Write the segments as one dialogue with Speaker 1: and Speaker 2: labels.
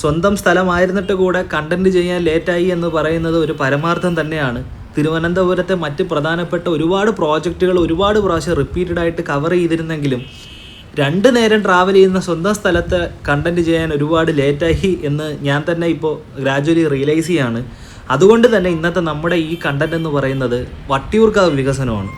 Speaker 1: സ്വന്തം സ്ഥലമായിരുന്നിട്ട് കൂടെ കണ്ടന്റ് ചെയ്യാൻ ലേറ്റായി എന്ന് പറയുന്നത് ഒരു പരമാർത്ഥം തന്നെയാണ്. തിരുവനന്തപുരത്തെ മറ്റ് പ്രധാനപ്പെട്ട ഒരുപാട് പ്രോജക്റ്റുകൾ ഒരുപാട് പ്രാവശ്യം റിപ്പീറ്റഡ് ആയിട്ട് കവർ ചെയ്തിരുന്നെങ്കിലും രണ്ട് നേരം ട്രാവൽ ചെയ്യുന്ന സ്വന്തം സ്ഥലത്ത് കണ്ടന്റ് ചെയ്യാൻ ഒരുപാട് ലേറ്റായി എന്ന് ഞാൻ തന്നെ ഇപ്പോൾ ഗ്രാജുവലി റിയലൈസ് ചെയ്യാണ്. അതുകൊണ്ട് തന്നെ ഇന്നത്തെ നമ്മുടെ ഈ കണ്ടന്റ് എന്ന് പറയുന്നത് വട്ടിയൂർക്കാവ് വികസനമാണ്.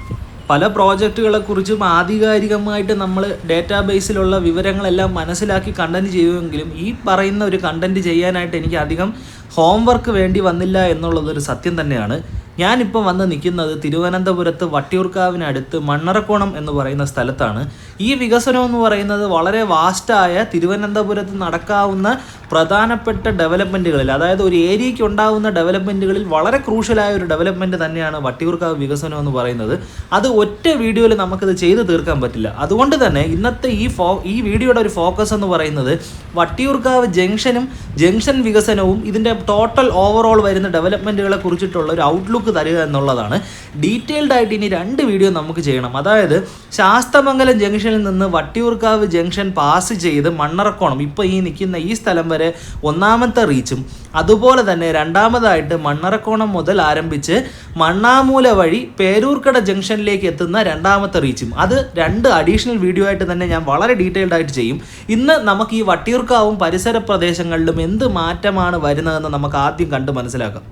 Speaker 1: പല പ്രോജക്റ്റുകളെ കുറിച്ചും ആധികാരികമായിട്ട് നമ്മൾ ഡേറ്റാബേസിലുള്ള വിവരങ്ങളെല്ലാം മനസ്സിലാക്കി കണ്ടന്റ് ചെയ്യുമെങ്കിലും ഈ പറയുന്ന ഒരു കണ്ടന്റ് ചെയ്യാനായിട്ട് എനിക്ക് അധികം ഹോംവർക്ക് വേണ്ടി വന്നില്ല എന്നുള്ളതൊരു സത്യം തന്നെയാണ്. ഞാനിപ്പോൾ വന്ന് നിൽക്കുന്നത് തിരുവനന്തപുരത്ത് വട്ടിയൂർക്കാവിനടുത്ത് മണ്ണറക്കോണം എന്ന് പറയുന്ന സ്ഥലത്താണ്. ഈ വികസനം എന്ന് പറയുന്നത് വളരെ വാസ്റ്റായ തിരുവനന്തപുരത്ത് നടക്കാവുന്ന പ്രധാനപ്പെട്ട ഡെവലപ്മെന്റുകളിൽ അതായത് ഒരു ഏരിയയ്ക്ക് ഉണ്ടാകുന്ന ഡെവലപ്മെന്റുകളിൽ വളരെ ക്രൂഷ്യലായ ഒരു ഡെവലപ്മെന്റ് തന്നെയാണ് വട്ടിയൂർക്കാവ് വികസനം എന്ന് പറയുന്നത്. അത് ഒറ്റ വീഡിയോയിൽ നമുക്കത് ചെയ്തു തീർക്കാൻ പറ്റില്ല. അതുകൊണ്ട് തന്നെ ഇന്നത്തെ ഈ ഫോ ഈ വീഡിയോയുടെ ഒരു ഫോക്കസ് എന്ന് പറയുന്നത് വട്ടിയൂർക്കാവ് ജംഗ്ഷനും ജംഗ്ഷൻ വികസനവും ഇതിന്റെ ടോട്ടൽ ഓവറോൾ വരുന്ന ഡെവലപ്മെന്റുകളെ കുറിച്ചിട്ടുള്ള ഒരു ഔട്ട്ലുക്ക് തരിക എന്നുള്ളതാണ്. ഡീറ്റെയിൽഡ് ആയിട്ട് ഇനി രണ്ട് വീഡിയോ നമുക്ക് ചെയ്യണം. അതായത് ശാസ്തമംഗലം ജംഗ്ഷനിൽ നിന്ന് വട്ടിയൂർക്കാവ് ജംഗ്ഷൻ പാസ് ചെയ്ത് മണ്ണറക്കോണം. ഇപ്പോൾ ഈ നിൽക്കുന്ന ഈ സ്ഥലം വരെ ഒന്നാമത്തെ റീച്ചും അതുപോലെ തന്നെ രണ്ടാമതായിട്ട് മണ്ണറക്കോണം മുതൽ ആരംഭിച്ച് മണ്ണാമൂല വഴി പേരൂർക്കട ജംഗ്ഷനിലേക്ക് എത്തുന്ന രണ്ടാമത്തെ റീച്ചും അത് രണ്ട് അഡീഷണൽ വീഡിയോ ആയിട്ട് തന്നെ ഞാൻ വളരെ ഡീറ്റെയിൽഡ് ആയിട്ട് ചെയ്യും. ഇന്ന് നമുക്ക് ഈ വട്ടിയൂർക്കാവും പരിസര പ്രദേശങ്ങളിലും എന്ത് മാറ്റമാണ് വരുന്നതെന്ന് നമുക്ക് ആദ്യം കണ്ട് മനസ്സിലാക്കാം.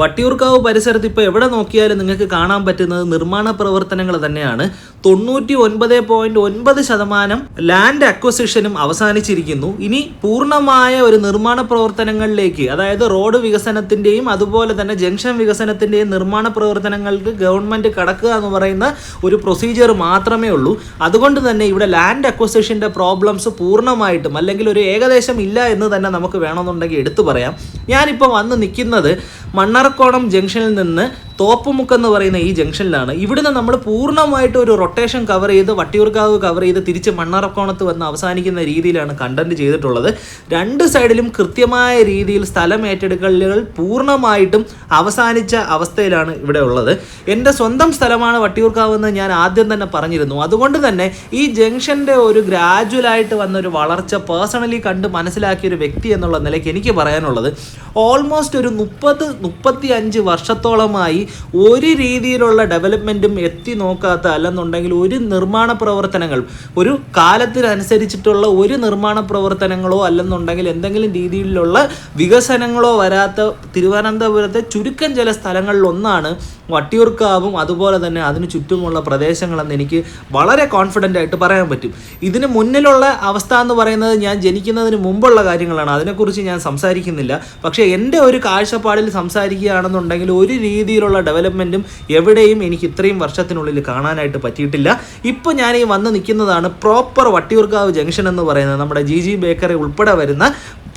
Speaker 1: വട്ടിയൂർക്കാവ് പരിസരത്ത് ഇപ്പോൾ എവിടെ നോക്കിയാലും നിങ്ങൾക്ക് കാണാൻ പറ്റുന്നത് നിർമ്മാണ പ്രവർത്തനങ്ങൾ തന്നെയാണ്. തൊണ്ണൂറ്റി ഒൻപത് പോയിന്റ് ഒൻപത് ശതമാനം ലാൻഡ് അക്വസിഷനും അവസാനിച്ചിരിക്കുന്നു. ഇനി പൂർണമായ ഒരു നിർമ്മാണ പ്രവർത്തനങ്ങളിലേക്ക് അതായത് റോഡ് വികസനത്തിന്റെയും അതുപോലെ തന്നെ ജംഗ്ഷൻ വികസനത്തിന്റെയും നിർമ്മാണ പ്രവർത്തനങ്ങൾക്ക് ഗവൺമെന്റ് കടക്കുക എന്ന് പറയുന്ന ഒരു പ്രൊസീജിയർ മാത്രമേ ഉള്ളൂ. അതുകൊണ്ട് തന്നെ ഇവിടെ ലാൻഡ് അക്വസിഷന്റെ പ്രോബ്ലംസ് പൂർണമായിട്ടും അല്ലെങ്കിൽ ഒരു ഏകദേശം ഇല്ല എന്ന് തന്നെ നമുക്ക് വേണമെന്നുണ്ടെങ്കിൽ എടുത്തു പറയാം. ഞാനിപ്പോൾ വന്ന് നിൽക്കുന്നത് മണ്ണറക്കോണം ജംഗ്ഷനിൽ നിന്ന് തോപ്പുമുക്ക് എന്ന് പറയുന്ന ഈ ജംഗ്ഷനിലാണ്. ഇവിടുന്ന് നമ്മൾ പൂർണമായിട്ട് ഒരു റൊട്ടേഷൻ കവർ ചെയ്ത് വട്ടിയൂർക്കാവ് കവർ ചെയ്ത് തിരിച്ച് മണ്ണാർക്കോണത്ത് വന്ന് അവസാനിക്കുന്ന രീതിയിലാണ് കണ്ടന്റ് ചെയ്തിട്ടുള്ളത്. രണ്ട് സൈഡിലും കൃത്യമായ രീതിയിൽ സ്ഥലം ഏറ്റെടുക്കലുകൾ പൂർണമായിട്ടും അവസാനിച്ച അവസ്ഥയിലാണ് ഇവിടെ ഉള്ളത്. എന്റെ സ്വന്തം സ്ഥലമാണ് വട്ടിയൂർക്കാവ് എന്ന് ഞാൻ ആദ്യം തന്നെ പറഞ്ഞിരുന്നു. അതുകൊണ്ട് തന്നെ ഈ ജംഗ്ഷന്റെ ഒരു ഗ്രാജുവലായിട്ട് വന്ന ഒരു വളർച്ച പേഴ്സണലി കണ്ട് മനസ്സിലാക്കിയ ഒരു വ്യക്തി എന്നുള്ള നിലയ്ക്ക് എനിക്ക് പറയാനുള്ളത്. ഓൾമോസ്റ്റ് ഒരു മുപ്പത് മുപ്പത്തി അഞ്ച് വർഷത്തോളമായി ഒരു രീതിയിലുള്ള ഡെവലപ്മെന്റും എത്തി നോക്കാത്ത അല്ലെന്നുണ്ടെങ്കിൽ ഒരു നിർമ്മാണ പ്രവർത്തനങ്ങൾ ഒരു കാലത്തിനനുസരിച്ചിട്ടുള്ള ഒരു നിർമ്മാണ പ്രവർത്തനങ്ങളോ അല്ലെന്നുണ്ടെങ്കിൽ എന്തെങ്കിലും രീതിയിലുള്ള വികസനങ്ങളോ വരാത്ത തിരുവനന്തപുരത്തെ ചുരുക്കം ചില സ്ഥലങ്ങളിൽ ഒന്നാണ് വട്ടിയൂർക്കാവും അതുപോലെ തന്നെ അതിന് ചുറ്റുമുള്ള പ്രദേശങ്ങളെന്ന് എനിക്ക് വളരെ കോൺഫിഡന്റ് ആയിട്ട് പറയാൻ പറ്റും. ഇതിന് മുന്നിലുള്ള അവസ്ഥ എന്ന് പറയുന്നത് ഞാൻ ജനിക്കുന്നതിന് മുമ്പുള്ള കാര്യങ്ങളാണ്. അതിനെക്കുറിച്ച് ഞാൻ സംസാരിക്കുന്നില്ല. പക്ഷേ എന്റെ ഒരു കാഴ്ചപ്പാടിൽ സംസാരിക്കുകയാണെന്നുണ്ടെങ്കിൽ ഒരു രീതിയിലുള്ള ഡെവലപ്മെന്റും എവിടെയും എനിക്ക് ഇത്രയും വർഷത്തിനുള്ളിൽ കാണാനായിട്ട് പറ്റിയിട്ടില്ല. ഇപ്പോൾ ഞാൻ ഈ വന്ന് നിൽക്കുന്നതാണ് പ്രോപ്പർ വട്ടിയൂർക്കാവ് ജംഗ്ഷൻ എന്ന് പറയുന്നത്. നമ്മുടെ ജി ജി ബേക്കറി ഉൾപ്പെടെ വരുന്ന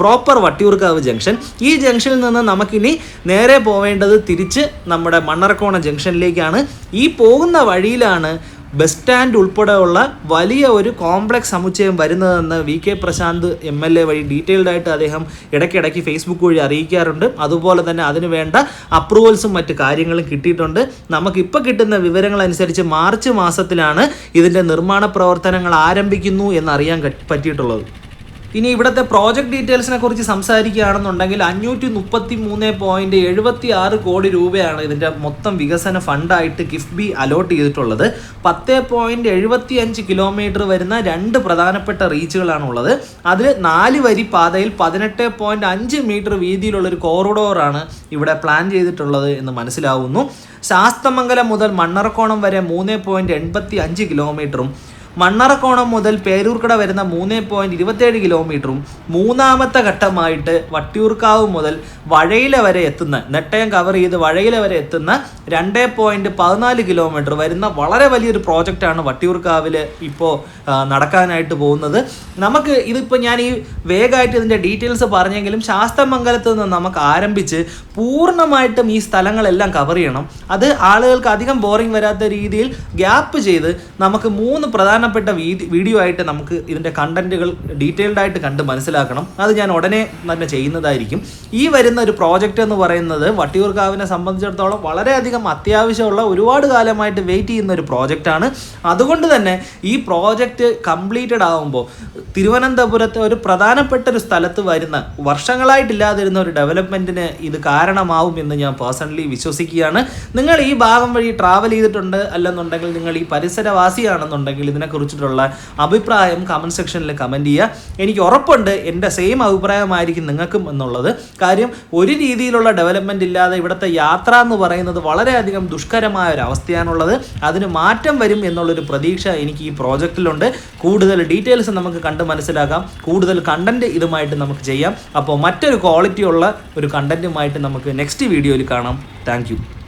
Speaker 1: പ്രോപ്പർ വട്ടിയൂർക്കാവ് ജംഗ്ഷൻ. ഈ ജംഗ്ഷനിൽ നിന്ന് നമുക്കിനി നേരെ പോവേണ്ടത് തിരിച്ച് നമ്മുടെ മണ്ണറക്കോണ ജംഗ്ഷനിലേക്കാണ്. ഈ പോകുന്ന വഴിയിലാണ് ബസ് സ്റ്റാൻഡ് ഉൾപ്പെടെയുള്ള വലിയ ഒരു കോംപ്ലക്സ് സമുച്ചയം വരുന്നതെന്ന് വി കെ പ്രശാന്ത് എം എൽ എ വഴി ഡീറ്റെയിൽഡ് ആയിട്ട് അദ്ദേഹം ഇടയ്ക്കിടയ്ക്ക് ഫേസ്ബുക്ക് വഴി അറിയിക്കാറുണ്ട്. അതുപോലെ തന്നെ അതിന് വേണ്ട അപ്രൂവൽസും മറ്റ് കാര്യങ്ങളും കിട്ടിയിട്ടുണ്ട്. നമുക്കിപ്പോൾ കിട്ടുന്ന വിവരങ്ങൾ അനുസരിച്ച് മാർച്ച് മാസത്തിലാണ് ഇതിന്റെ നിർമ്മാണ പ്രവർത്തനങ്ങൾ ആരംഭിക്കുന്നു എന്നറിയാൻ പറ്റിയിട്ടുള്ളത്. ഇനി ഇവിടുത്തെ പ്രോജക്റ്റ് ഡീറ്റെയിൽസിനെ കുറിച്ച് സംസാരിക്കുകയാണെന്നുണ്ടെങ്കിൽ അഞ്ഞൂറ്റി മുപ്പത്തി മൂന്ന് പോയിന്റ് എഴുപത്തി ആറ് കോടി രൂപയാണ് ഇതിന്റെ മൊത്തം വികസന ഫണ്ടായിട്ട് കിഫ്ബി അലോട്ട് ചെയ്തിട്ടുള്ളത്. പത്ത് പോയിന്റ് എഴുപത്തി അഞ്ച് കിലോമീറ്റർ വരുന്ന രണ്ട് പ്രധാനപ്പെട്ട റീച്ചുകളാണ് ഉള്ളത് അതിൽ നാല് വരി പാതയിൽ പതിനെട്ട് പോയിന്റ് അഞ്ച് മീറ്റർ വീതിയിലുള്ള ഒരു കോറിഡോറാണ് ഇവിടെ പ്ലാൻ ചെയ്തിട്ടുള്ളത് എന്ന് മനസ്സിലാവുന്നു. ശാസ്തമംഗലം മുതൽ മണ്ണറക്കോണം വരെ മൂന്ന് പോയിന്റ് എൺപത്തി അഞ്ച് കിലോമീറ്ററും മണ്ണറക്കോണം മുതൽ പേരൂർക്കട വരുന്ന മൂന്ന് പോയിന്റ് ഇരുപത്തേഴ് കിലോമീറ്ററും മൂന്നാമത്തെ ഘട്ടമായിട്ട് വട്ടിയൂർക്കാവ് മുതൽ വഴയില വരെ എത്തുന്ന നെട്ടയം കവർ ചെയ്ത് വഴയില വരെ എത്തുന്ന രണ്ട് പോയിന്റ് പതിനാല് കിലോമീറ്റർ വരുന്ന വളരെ വലിയൊരു പ്രോജക്റ്റാണ് വട്ടിയൂർക്കാവിൽ ഇപ്പോൾ നടക്കാനായിട്ട് പോകുന്നത്. നമുക്ക് ഇതിപ്പോൾ ഞാൻ ഈ വേഗമായിട്ട് ഇതിന്റെ ഡീറ്റെയിൽസ് പറഞ്ഞെങ്കിലും ശാസ്ത്രമംഗലത്ത് നിന്ന് നമുക്ക് ആരംഭിച്ച് പൂർണമായിട്ടും ഈ സ്ഥലങ്ങളെല്ലാം കവർ ചെയ്യണം. അത് ആളുകൾക്ക് അധികം ബോറിംഗ് വരാത്ത രീതിയിൽ ഗ്യാപ്പ് ചെയ്ത് നമുക്ക് മൂന്ന് പ്രധാന പ്രധാനപ്പെട്ട വീഡിയോ ആയിട്ട് നമുക്ക് ഇതിന്റെ കണ്ടന്റുകൾ ഡീറ്റെയിൽഡ് ആയിട്ട് കണ്ട് മനസ്സിലാക്കണം. അത് ഞാൻ ഉടനെ തന്നെ ചെയ്യുന്നതായിരിക്കും. ഈ വരുന്ന ഒരു പ്രോജക്റ്റ് എന്ന് പറയുന്നത് വട്ടിയൂർക്കാവിനെ സംബന്ധിച്ചിടത്തോളം വളരെയധികം അത്യാവശ്യമുള്ള ഒരുപാട് കാലമായിട്ട് വെയിറ്റ് ചെയ്യുന്ന ഒരു പ്രോജക്റ്റാണ് അതുകൊണ്ട് തന്നെ ഈ പ്രോജക്റ്റ് കംപ്ലീറ്റഡ് ആകുമ്പോൾ തിരുവനന്തപുരത്തെ ഒരു പ്രധാനപ്പെട്ട ഒരു സ്ഥലത്ത് വരുന്ന വർഷങ്ങളായിട്ടില്ലാതിരുന്ന ഒരു ഡെവലപ്മെന്റിന് ഇത് കാരണമാവും എന്ന് ഞാൻ പേഴ്സണലി വിശ്വസിക്കുകയാണ്. നിങ്ങൾ ഈ ഭാഗം വഴി ട്രാവൽ ചെയ്തിട്ടുണ്ട് അല്ലെന്നുണ്ടെങ്കിൽ നിങ്ങൾ ഈ പരിസരവാസിയാണെന്നുണ്ടെങ്കിൽ ഇതിനെക്കുറിച്ചിട്ടുള്ള അഭിപ്രായം കമന്റ് സെക്ഷനിൽ കമന്റ് ചെയ്യുക. എനിക്ക് ഉറപ്പുണ്ട് എന്റെ സെയിം അഭിപ്രായമായിരിക്കും നിങ്ങൾക്കും എന്നുള്ളത്. കാര്യം ഒരു രീതിയിലുള്ള ഡെവലപ്മെന്റ് ഇല്ലാതെ ഇവിടുത്തെ യാത്ര എന്ന് പറയുന്നത് വളരെയധികം ദുഷ്കരമായ ഒരു അവസ്ഥയാണുള്ളത് അതിന് മാറ്റം വരും എന്നുള്ളൊരു പ്രതീക്ഷ എനിക്ക് ഈ പ്രോജക്റ്റിലുണ്ട് കൂടുതൽ ഡീറ്റെയിൽസ് നമുക്ക് കണ്ട് മനസ്സിലാക്കാം. കൂടുതൽ കണ്ടന്റ് ഇതുമായിട്ട് നമുക്ക് ചെയ്യാം. അപ്പോൾ മറ്റൊരു ക്വാളിറ്റി ഉള്ള ഒരു കണ്ടന്റുമായിട്ട് നമുക്ക് നെക്സ്റ്റ് വീഡിയോയിൽ കാണാം. താങ്ക്